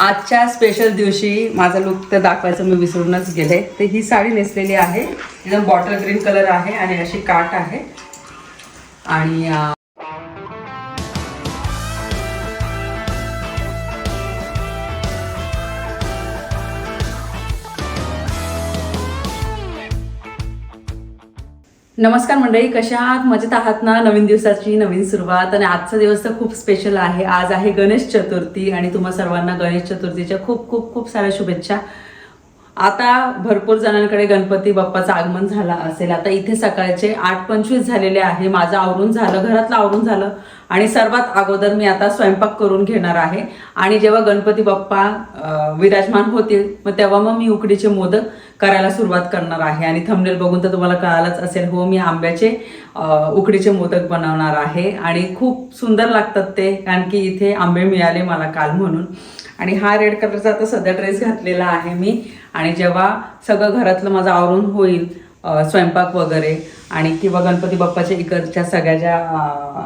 आजच्या स्पेशल दिवशी माझा लुक तर दाखवायचं मी विसरूनच गेले. तर ही साडी नेसलेली आहे. एकदम बॉटल ग्रीन कलर आहे आणि अशी काट आहे. आणि नमस्कार मंडळी कशा आहात? मजेत आहात ना? नवीन दिवसाची नवीन सुरुवात आणि आजचा दिवस तर खूप स्पेशल आहे. आज आहे गणेश चतुर्थी आणि तुम्हा सर्वांना गणेश चतुर्थीच्या खूप खूप खूप साऱ्या शुभेच्छा. आता भरपूर जणांकडे गणपती बाप्पाचं आगमन झालं असेल. आता इथे सकाळचे आठ पंचवीस झालेले आहे. माझं आवरून झालं घरातलं आवरून झालं आणि सर्वात अगोदर मी आता स्वयंपाक करून घेणार आहे. आणि जेव्हा गणपती बाप्पा विराजमान होतील मग तेव्हा मग मी उकडीचे मोदक करायला सुरुवात करणार आहे. आणि थंबनेल बघून तर तुम्हाला कळालंच असेल हो मी आंब्याचे उकडीचे मोदक बनवणार आहे. आणि खूप सुंदर लागतात ते कारण की इथे आंबे मिळाले मला काल म्हणून. आणि हा रेड कलरचा आता सध्या ड्रेस घातलेला आहे मी. आणि जेव्हा सगळं घरातलं माझं आवरून होईल स्वयंपाक वगैरे आणि किंवा गणपती बाप्पाच्या इकडच्या सगळ्या ज्या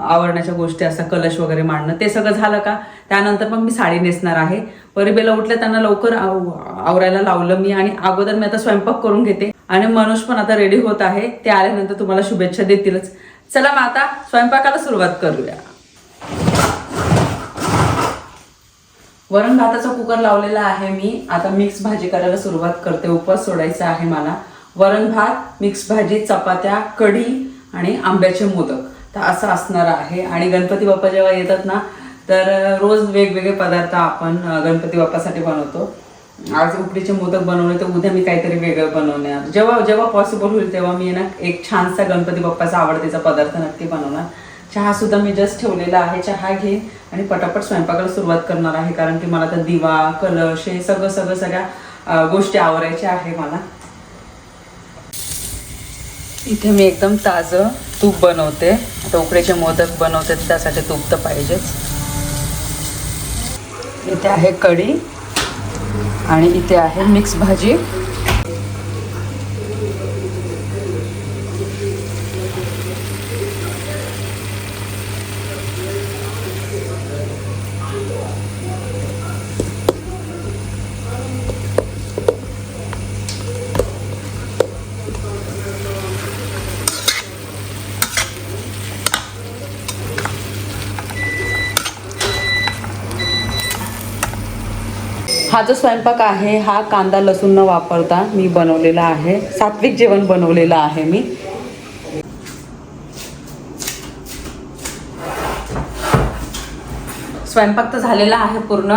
आवडण्याच्या गोष्टी असतात कलश वगैरे मांडणं ते सगळं झालं का? त्यानंतर मग मी साडी नेसणार आहे. परिबेला उठल्या त्यांना लवकर आव- आवरायला लावलं मी आणि अगोदर मी आता स्वयंपाक करून घेते. आणि मनोज पण आता रेडी होत आहे. ते आल्यानंतर तुम्हाला शुभेच्छा देतीलच. चला मग आता स्वयंपाकाला सुरुवात करूया. वरण भाताचा कुकर लावलेला आहे मी. आता मिक्स भाजी करायला सुरुवात करते. उपवास सोडायचा आहे मला. वरण भात मिक्स भाजी चपात्या कढी आणि आंब्याचे मोदक. तर असं असणार आहे. आणि गणपती बाप्पा जेव्हा येतात ना तर रोज वेगवेगळे पदार्थ आपण गणपती बाप्पासाठी बनवतो. आज उकडीचे मोदक बनवले तर उद्या मी काहीतरी वेगळं बनवणार. जेव्हा जेव्हा पॉसिबल होईल तेव्हा मी ना एक छानसा गणपती बाप्पाचा आवडतीचा पदार्थ नक्की बनवणार. चहा सुद्धा मी जस्ट ठेवलेला आहे. चहा घेईन आणि पटापट स्वयंपाकाला सुरुवात करणार आहे. कारण की मला तर दिवा कलश हे सगळं सगळं सगळ्या गोष्टी आवरायच्या आहे मला. इथे मी एकदम ताजं तूप बनवते. आता उकड्याचे मोदक बनवते तर त्यासाठी तूप तर पाहिजेच. इथे आहे कढी आणि इथे आहे मिक्स भाजी. हा जो स्वयंपाक आहे हा कांदा लसूण न वापरता मी बनवलेला आहे. सात्विक जेवण बनवलेलं आहे मी. स्वयंपाक तर झालेला आहे पूर्ण.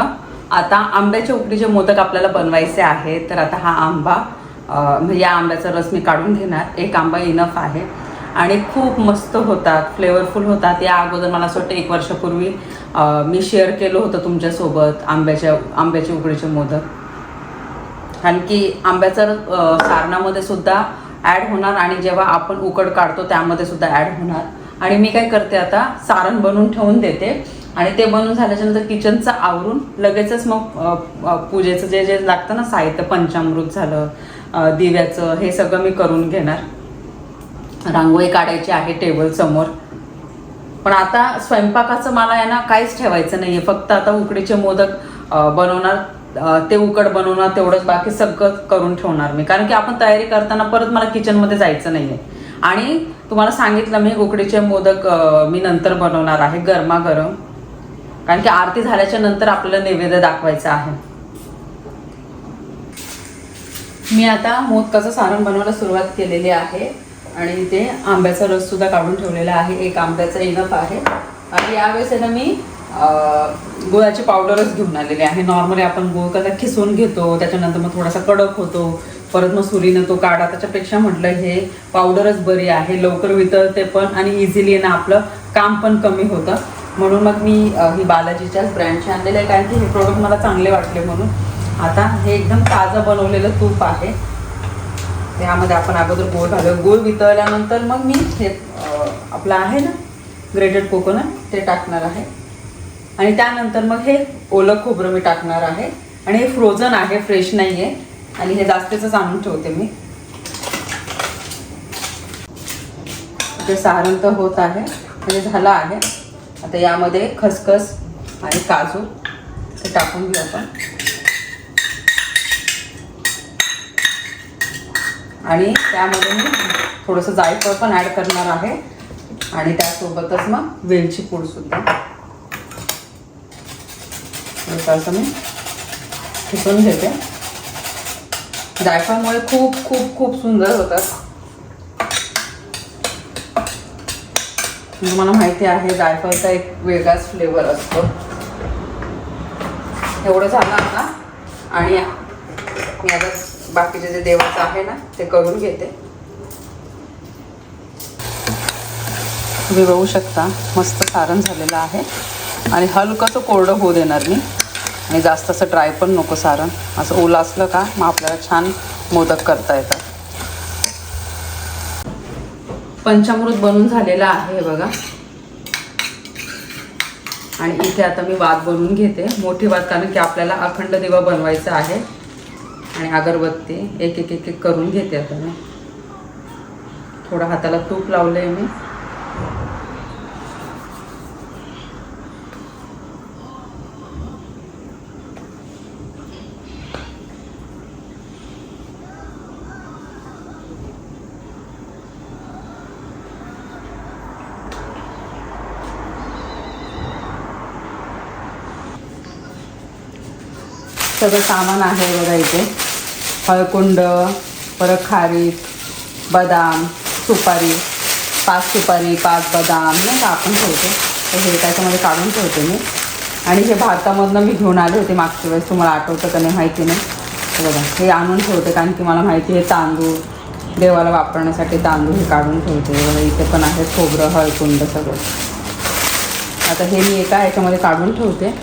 आता आंब्याचे उकडीचे मोदक आपल्याला बनवायचे आहे तर आता हा आंबा या आंब्याचा रस मी काढून घेणार. एक आंबा इनफ आहे. आणि खूप मस्त होतात फ्लेवरफुल होतात. या अगोदर मला असं वाटतं एक वर्षापूर्वी मी शेअर केलं होतं तुमच्यासोबत आंब्याच्या आंब्याचे उकडीचे मोदक. कारण की आंब्याचं सारणामध्ये सुद्धा ॲड होणार आणि जेव्हा आपण उकड काढतो त्यामध्ये सुद्धा ॲड होणार. आणि मी काय करते आता सारण बनवून ठेवून देते. आणि ते बनवून झाल्याच्यानंतर किचनचं आवरून लगेचच मग पूजेचं जे जे लागतं ना साहित्य पंचामृत झालं दिव्याचं हे सगळं मी करून घेणार. रांगोळी काढायची आहे टेबल समोर. पण आता स्वयंपाकाचं मला आहे ना काहीच ठेवायचं नाही आहे फक्त आता उकडीचे मोदक बनवणार ते उकड बनवणार तेवढंच बाकी सगळं करून ठेवणार मी. कारण की आपण तयारी करताना परत मला किचनमध्ये जायचं नाही आहे आणि तुम्हाला सांगितलं मी उकडीचे मोदक मी नंतर बनवणार आहे गरमागरम. कारण की आरती झाल्याच्यानंतर आपल्याला नैवेद्य दाखवायचं आहे. मी आता मोदकाचं सारण बनवायला सुरुवात केलेली आहे. आणि इथे आंब्याचा रस सुद्धा काढून ठेवलेला आहे. एक आंब्याचा इनफ आहे. आणि यावेळेस आहे ना मी गुळाची पावडरच घेऊन आलेली आहे. नॉर्मली आपण गुळ कदा खिसून घेतो त्याच्यानंतर मग थोडासा कडक होतो परत मग सुरीनं तो काढा. त्याच्यापेक्षा म्हटलं हे पावडरच बरी आहे. लवकर वितळते पण आणि इझिली ना आपलं काम पण कमी होतं. म्हणून मग मी ही बालाजीच्याच ब्रँडचे आणलेले आहे. कारण की हे प्रोडक्ट मला चांगले वाटले म्हणून. आता हे एकदम ताजं बनवलेलं तूप आहे. त्यामध्ये आपण अगोदर गोळ घालू गोळ वितळल्यानंतर मग मी हे आपलं आहे ना ग्रेटेड कोकोनट ते टाकणार आहे. आणि त्यानंतर मग हे ओलं खोबरं मी टाकणार आहे. आणि हे फ्रोझन आहे फ्रेश नाही आहे आणि हे जास्तीचंच आणून ठेवते मी. ते सारण तर होत आहे. म्हणजे झालं आहे. आता यामध्ये खसखस आणि काजू ते टाकून घेऊ आपण. आणि त्यामध्ये मी थोडंसं जायफळ पण ॲड करणार आहे. आणि त्यासोबतच मग वेलची पूडसुद्धा थोडंसं असं मी. ठिसून घेते. जायफळमुळे खूप खूप खूप सुंदर होतात. म्हणजे तुम्हाला माहिती आहे जायफळचा एक वेगळाच फ्लेवर असतो. एवढं झालं आता. आणि मी आता बाकीचे जे देवाचं आहे ना ते करून घेते. तुम्ही बघू शकता मस्त सारण झालेलं आहे. आणि हलकंसं कोरडं होऊ देणार मी. आणि जास्त असं ड्राय पण नको सारण. असं ओलं असलं का मग आपल्याला छान मोदक करता येतात. पंचामृत बनून झालेलं आहे बघा. आणि इथे आता मी वात बनवून घेते. मोठी वाद कारण की आपल्याला अखंड दिवा बनवायचा आहे. आणि अगरबत्ती एक एक एक एक करून घेते आता मी. थोडं हाताला तूप लावलंय मी. सगळं सामान आहे बघा इथे. हळकुंड परत खारीक बदाम सुपारी पाच सुपारी पाच बदाम नाही का आपण ठेवतो. तर हे त्याच्यामध्ये काढून ठेवते मी. आणि हे भारतामधनं मी घेऊन आले होते मागच्या वेळेस. तुम्हाला आठवतं का नाही माहिती नाही? बघा हे आणून ठेवते कारण की मला माहिती आहे तांदूळ देवाला वापरण्यासाठी तांदूळ हे काढून ठेवते. इथे पण आहे खोबरं हळकुंड सगळं. आता हे मी एका ह्याच्यामध्ये काढून ठेवते.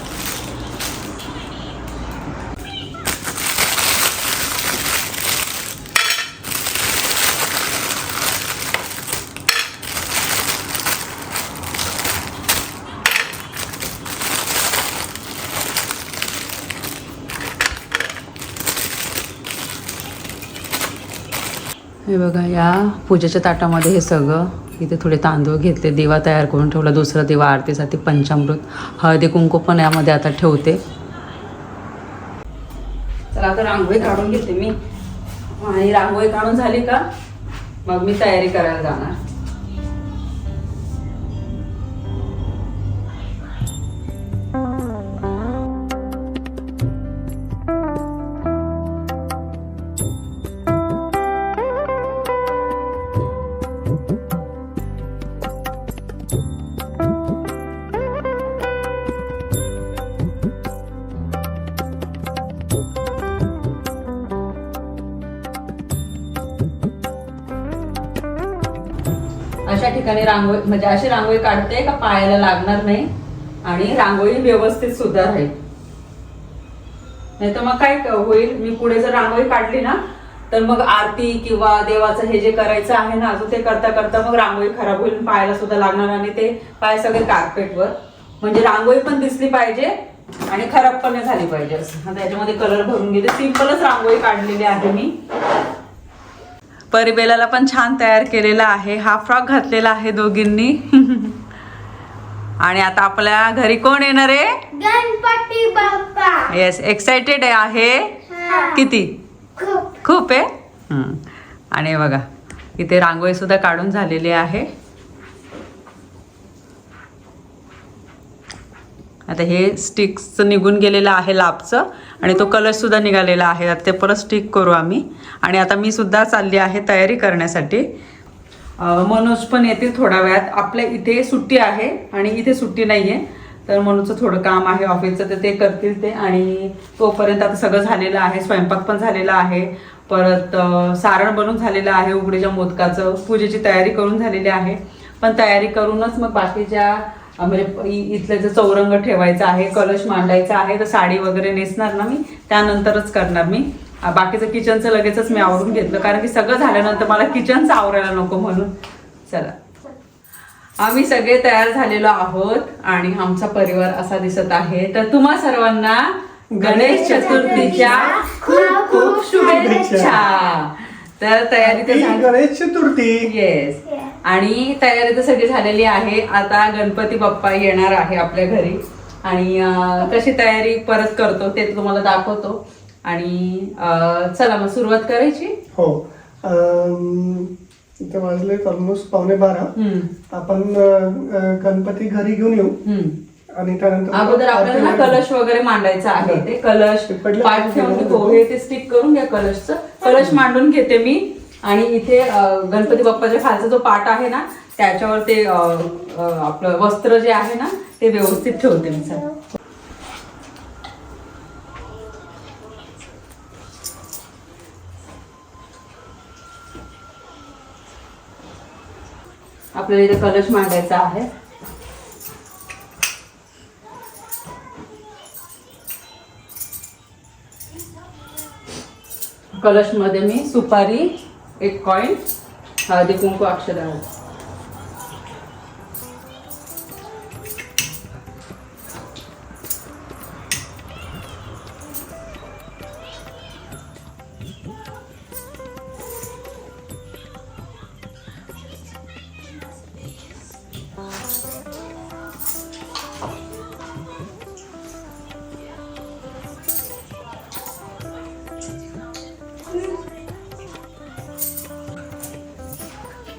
हे बघा या पूजेच्या ताटामध्ये हे सगळं इथे थोडे तांदूळ घेतले दिवा तयार करून ठेवला दुसरा दिवा आरतीसाठी पंचामृत हळदी कुंकू पण यामध्ये आता ठेवते. चला आता रांगोळी काढून घेते मी. आणि रांगोळी काढून झाली का? मग मी तयारी करायला जाणार. रांगोळी म्हणजे अशी रांगोळी काढते का पायाला लागणार नाही आणि रांगोळी व्यवस्थित सुद्धा राहील. नाही तर मग काय होईल? मी पुढे जर रांगोळी काढली ना तर मग आरती किंवा देवाचं हे जे करायचं आहे ना अजून ते करता करता मग रांगोळी खराब होईल पायाला सुद्धा लागणार आणि ते पाय सगळे कार्पेटवर म्हणजे रांगोळी पण दिसली पाहिजे आणि खराब पण नाही झाली पाहिजे असं. त्याच्यामध्ये कलर भरून घेते. सिम्पलच रांगोळी काढलेली आहे मी. परिबेलाला पण छान तयार केलेला आहे. हा फ्रॉक घातलेला आहे दोघींनी. आणि आता आपल्या घरी कोण येणार आहे? गणपती बाप्पा. येस एक्साइटेड आहे. किती? खूप. खूप आहे. आणि बघा इथे रांगोळी सुद्धा काढून झालेली आहे. आता हे स्टिक्सचं निघून गेलेलं आहे लापचं आणि तो कलरसुद्धा निघालेला आहे. आता ते परत स्टिक करू आम्ही. आणि आता मी सुद्धा चालली आहे तयारी करण्यासाठी. मनोज पण येतील थोड्या वेळात. आपल्या इथे सुट्टी आहे आणि इथे सुट्टी नाही आहे तर मनोजचं थोडं काम आहे ऑफिसचं तर ते करतील ते. आणि तोपर्यंत आता सगळं झालेलं आहे. स्वयंपाक पण झालेला आहे. परत सारण बनून झालेलं आहे उघडीच्या मोदकाचं. पूजेची तयारी करून झालेली आहे. पण तयारी करूनच मग बाकीच्या म्हणजे इथलं जे चौरंग ठेवायचा आहे कलश मांडायचा आहे तर साडी वगैरे नेसणार ना मी त्यानंतरच करणार मी. बाकीचं किचनचं लगेचच मी आवरून घेतलं कारण की सगळं झाल्यानंतर मला किचनचं आवरायला नको म्हणून. चला. आम्ही सगळे तयार झालेलो आहोत आणि आमचा परिवार असा दिसत आहे. तर तुम्हा सर्वांना गणेश चतुर्थीच्या खूप खूप शुभेच्छा. तर तयारी तर झाली. गणेश चतुर्थी. येस आणि तयारी तर सगळी झालेली आहे. आता गणपती बाप्पा येणार आहे आपल्या घरी. आणि कशी तयारी परत करतो ते तुम्हाला दाखवतो. आणि चला मग सुरुवात करायची. हो. इथे वाजले ऑलमोस्ट पावणे बारा. आपण गणपती घरी घेऊन येऊ. आणि त्यानंतर अगोदर आपल्याला ना कलश वगैरे मांडायचा आहे. ते कलश पाठ? ठेवून हो ते स्टिक करून घ्या कलशचं. कलश मांडून घेते मी. आणि इथे गणपती बाप्पाच्या खालचा जो पाट आहे ना त्याच्यावर ते आपलं वस्त्र जे आहे ना ते व्यवस्थित ठेवते मी सर. आपल्याला इथे कलश मांडायचा आहे. कलशमध्ये मी सुपारी एक कॉईन हळदी कुंकू अक्षर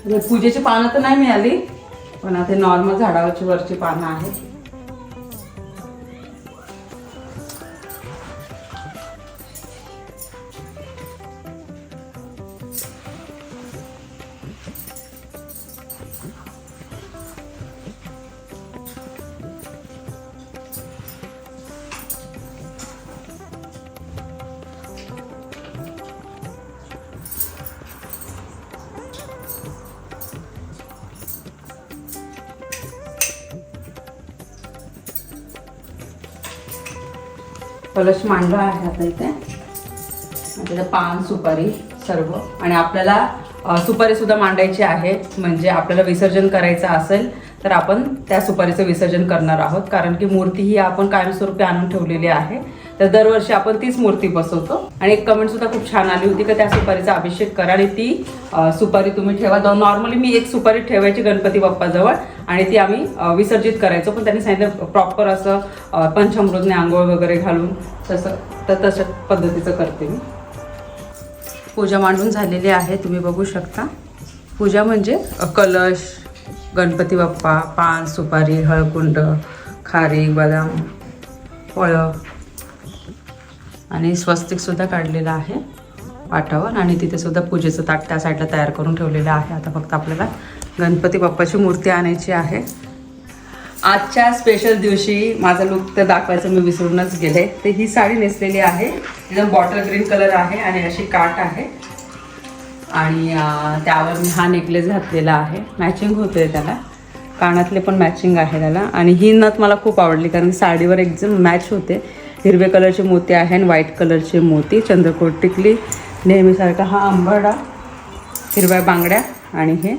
म्हणजे पूजेची पानं तर नाही मिळाली पण आता नॉर्मल झाडावरची वरची पानं आहेत. कलश मांडला आहे आता इथे. त्याचं पान सुपारी सर्व. आणि आपल्याला सुपारी सुद्धा मांडायची आहे. म्हणजे आपल्याला विसर्जन करायचं असेल तर आपण त्या सुपारीचं विसर्जन करणार आहोत. कारण की मूर्ती ही आपण कायमस्वरूपी आणून ठेवलेली आहे. तर दरवर्षी आपण तीच मूर्ती बसवतो. आणि एक कमेंट सुद्धा खूप छान आली होती की त्या सुपारीचा अभिषेक करा. आणि ती सुपारी तुम्ही ठेवा. नॉर्मली मी एक सुपारी ठेवायची गणपती बाप्पाजवळ. आणि ती आम्ही विसर्जित करायचो. पण त्यांनी सांगितलं प्रॉपर असं अ, पंचामृतने आंघोळ वगैरे घालून तसं तर तशा पद्धतीचं करते मी. पूजा मांडून झालेली आहे तुम्ही बघू शकता. पूजा म्हणजे कलश गणपती बाप्पा पान सुपारी हळकुंड खारी बदाम फळं. आणि स्वस्तिकसुद्धा काढलेलं आहे पाठावर आणि तिथेसुद्धा पूजेचं ताट त्या साईडला तयार करून ठेवलेलं आहे. आता फक्त आपल्याला गणपती बाप्पाची मूर्ती आणायची आहे. आजच्या स्पेशल दिवशी माझा लुक तर दाखवायचं मी विसरूनच गेले. ते ही साडी नेसलेली आहे. एकदम बॉटल ग्रीन कलर आहे आणि अशी काट आहे. आणि त्यावर मी हा नेकलेस घातलेला आहे. मॅचिंग होतोय त्याला. कानातले पण मॅचिंग आहे त्याला. आणि ही नथ मला खूप आवडली कारण साडीवर एकदम मॅच होते. हिरवे कलरचे मोती आहे आणि व्हाईट कलरचे मोती. चंद्रकोट टिकली. नेहमीसारखा हा आंबाडा हिरव्या बांगड्या आणि हे.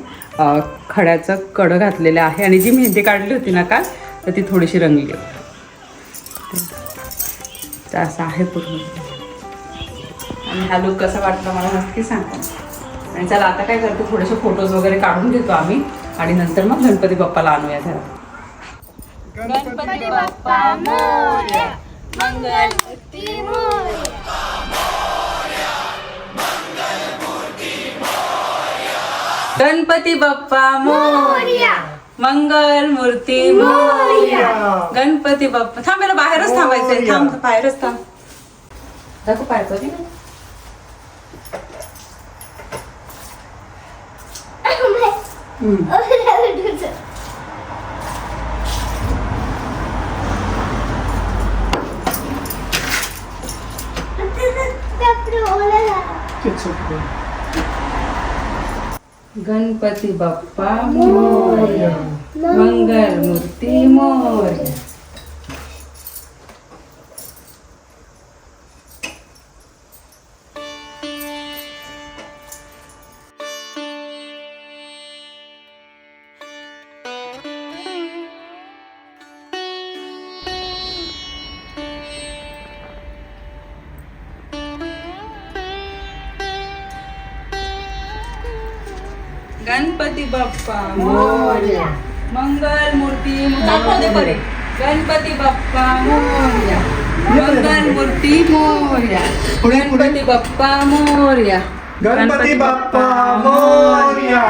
खड्याचं कडं घातलेलं आहे आणि जी मेहंदी काढली होती ना का तर ती थोडीशी रंगली तर असं आहे पूर्ण. आणि हा लुक कसा वाटला मला नक्की सांगा. आणि चला आता काय करतो थोडेसे फोटोज वगैरे काढून घेतो आम्ही आणि नंतर मग गणपती बाप्पाला आणूया घरात. गणपती बाप्पा मंगल गणपती बाप्पा मोरया. मंगल मूर्ती मोरया. गणपती बाप्पा. थांब याला बाहेरच थांबायचंय. थांब बाहेरच थांब. दाखव पाय कधी गणपती बाप्पा मोरया मंगल मूर्ती मोरया बाप्पा मोरया मंगल मूर्ती बरे गणपती बाप्पा मोरया मंगल मूर्ती मोरया गणपती बाप्पा मोरया. गणपती बाप्पा मोर्या.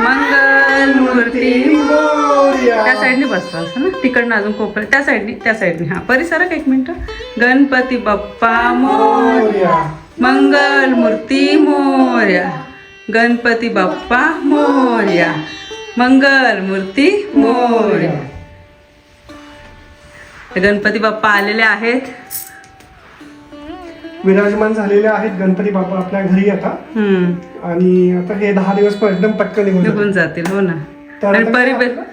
मंगल मूर्ती मोर्या. त्या साईडने बसतो असं ना? तिकडनं अजून कोपऱ्यात. त्या साईडने त्या साईडने हा. परिसरात एक मिनिट. गणपती बाप्पा मोर्या मोर्या. मंगल मूर्ती मोर्या. गणपती बाप्पा मोर्या. मंगल मूर्ती मोर्या गणपती बाप्पा आलेले आहेत. विराजमान झालेले आहेत गणपती बाप्पा आपल्या घरी आता. आणि आता हे दहा दिवस पण एकदम पटकन निघून जातील. हो ना.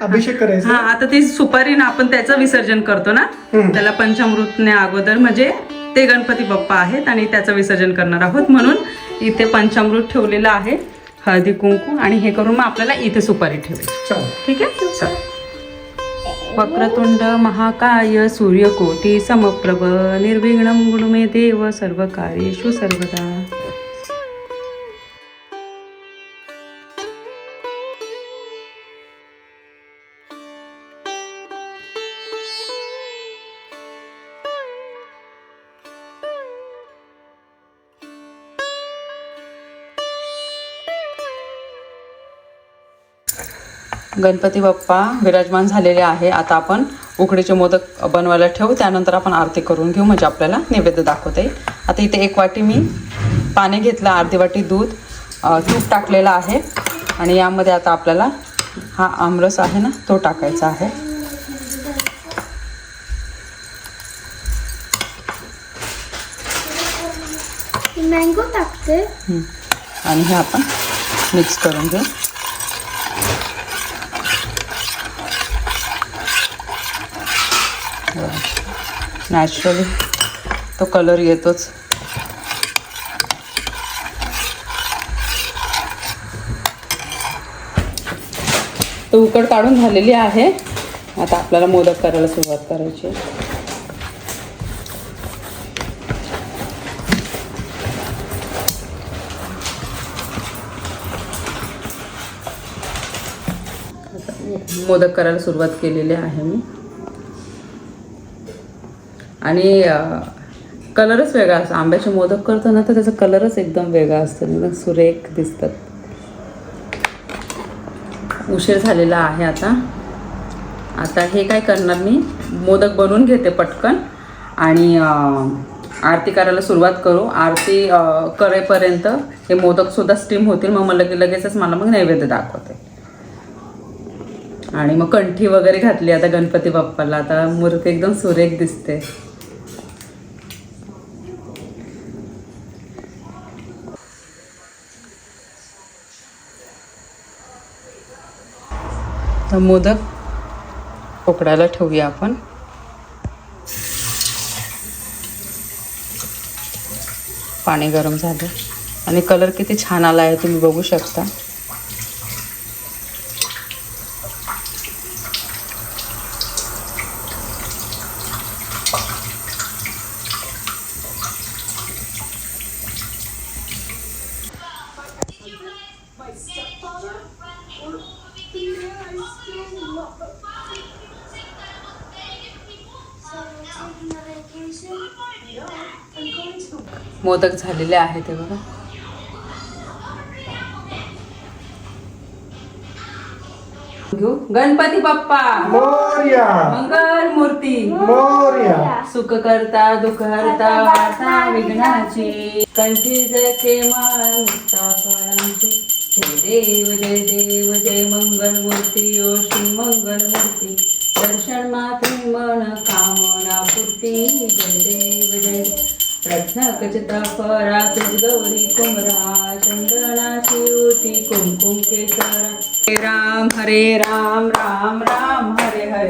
अभिषेक करायचा हा आता ती सुपारी ना आपण त्याचं विसर्जन करतो ना. त्याला पंचामृतने अगोदर म्हणजे ते गणपती बाप्पा आहेत आणि त्याचं विसर्जन करणार आहोत म्हणून इथे पंचामृत ठेवलेलं आहे. हळदी कुंकू आणि हे करून मग आपल्याला इथे सुपारी ठेवायची. चला ठीक आहे? चल. वक्रतुंड महाकाय सूर्यकोटी समप्रभ निर्विघ्नं गुणु मे देव सर्व कार्येषु सर्वदा. गणपती बाप्पा विराजमान झालेले आहे. आता आपण उकडीचे मोदक बनवायला ठेवू. त्यानंतर आपण आरती करून घेऊ. म्हणजे आपल्याला नैवेद्य दाखवता. येईल आता इथे एक वाटी मी पाणी घेतलं. अर्धी वाटी दूध तूप टाकलेलं आहे. आणि यामध्ये आता आपल्याला हा आमरस आहे ना तो टाकायचा आहे. मँगो टाकते. आणि हे आपण मिक्स करून घेऊ. नॅचरली तो कलर येतोच. तो उकड काढून झालेली आहे. आता आपल्याला मोदक करायला सुरुवात करायची आहे. मोदक करायला सुरुवात केलेली आहे मी. आणि कलरच वेगळा असतो. आंब्याचे मोदक करतो ना तर त्याचा कलरच एकदम वेगळा असतो. एकदम सुरेख दिसतात. उशीर झालेला आहे आता. आता हे काय करणार मी? मोदक बनवून घेते पटकन. आणि आरती करायला सुरुवात करू. आरती करेपर्यंत हे मोदकसुद्धा स्टीम होतील. मग मला लगे लगेचच मला मग नैवेद्य दाखवते. आणि मग कंठी वगैरे घातली आता गणपती बाप्पाला. आता मूर्ती एकदम सुरेख दिसते. आता मोदक उकडायला ठेवूया आपण. पाणी गरम झालं. आणि कलर किती छान आला आहे तुम्ही बघू शकता. मोदक झालेले आहे ते बघा. घेऊ. गणपती बाप्पा. मोर्या. मंगल मूर्ती. मोर्या. सुख करता दुःख हरता वार्ता विघ्नाची. कंठी फळांची जय देव जय देव जय मंगल मूर्ती ओ श्री मंगल मूर्ती. दर्शन मात्री मन कामना पूर्ती. जय देव जय रत्न गौरी कुमरा चंदनाची ओटी कुमकुम केसरा. हरे राम हरे राम राम राम हरे हरे.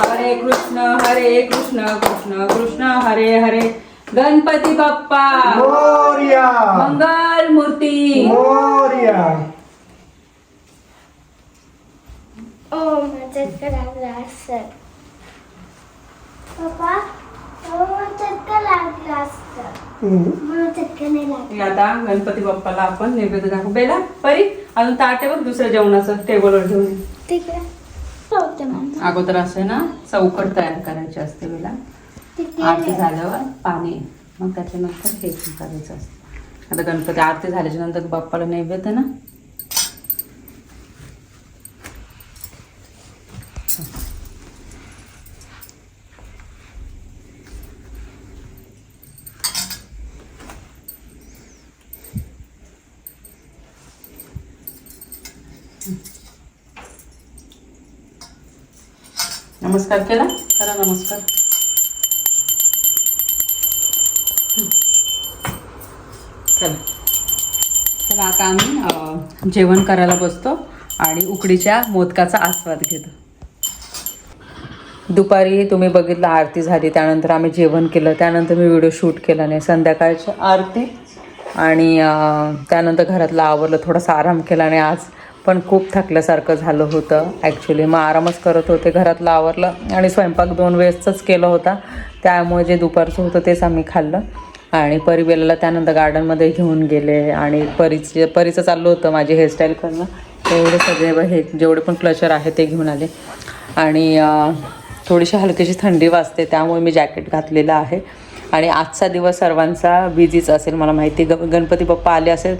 हरे कृष्ण हरे कृष्ण कृष्ण कृष्ण हरे हरे. गणपती बाप्पा. मोर्या. मंगल मूर्ती. मोर्या. ओ पप्पा आता गणपती बाप्पाला आपण नैवेद्य दाखवू. बेला परी अजून ताटे बघ दुसऱ्या जेवणाचं टेबलवर मम्मा अगोदर असं ना चौकट तयार करायची असते बेला. आरती झाल्यावर पाणी मग त्याच्यानंतर हे करायचं असतं. आता गणपती आरती झाल्याच्यानंतर बाप्पाला नैवेद्य ना? नमस्कार केला? करा नमस्कार. चला. चला आता आम्ही जेवण करायला बसतो आणि उकडीच्या मोदकाचा आस्वाद घेतो. दुपारी तुम्ही बघितलं आरती झाली त्यानंतर आम्ही जेवण केलं त्यानंतर मी व्हिडिओ शूट केला नाही संध्याकाळची आरती आणि त्यानंतर घरातलं आवरलं थोडासा आराम केला आणि आज पण खूप थकल्यासारखं झालं होतं. ॲक्च्युली मग आरामच करत होते घरातलं आवरलं आणि स्वयंपाक दोन वेळेसच केला होता. त्यामुळे जे दुपारचं होतं तेच आम्ही खाल्लं. आणि परिबेलाला त्यानंतर गार्डनमध्ये घेऊन गेले आणि परीचे परीचं चाललं होतं माझी हेअरस्टाईल करणं. एवढे सगळे हे जेवढे पण क्लचर आहे ते घेऊन आले. आणि थोडीशी हलकीशी थंडी वाजते त्यामुळे मी जॅकेट घातलेलं आहे. आणि आजचा दिवस सर्वांचा बिझीच असेल मला माहिती. ग गणपती बाप्पा आले असेल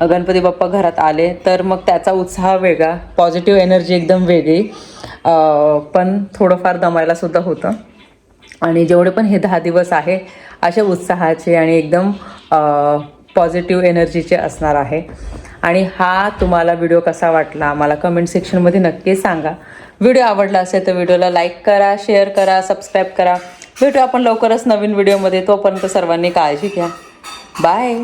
गणपती बाप्पा घरात आले तर मग त्याचा उत्साह वेगळा. पॉझिटिव्ह एनर्जी एकदम वेगळी. पण थोडंफार दमायलासुद्धा होतं. आणि जेवढे पण हे दहा दिवस आहे अशा उत्साहाचे आणि एकदम पॉझिटिव्ह एनर्जीचे असणार आहे. आणि हा तुम्हाला व्हिडिओ कसा वाटला मला कमेंट सेक्शनमध्ये नक्की सांगा. व्हिडिओ आवडला असेल तर व्हिडिओला लाईक करा शेअर करा सबस्क्राईब करा. भेटू आपण लवकरच नवीन व्हिडिओमध्ये तोपर्यंत सर्वांनी काळजी घ्या. बाय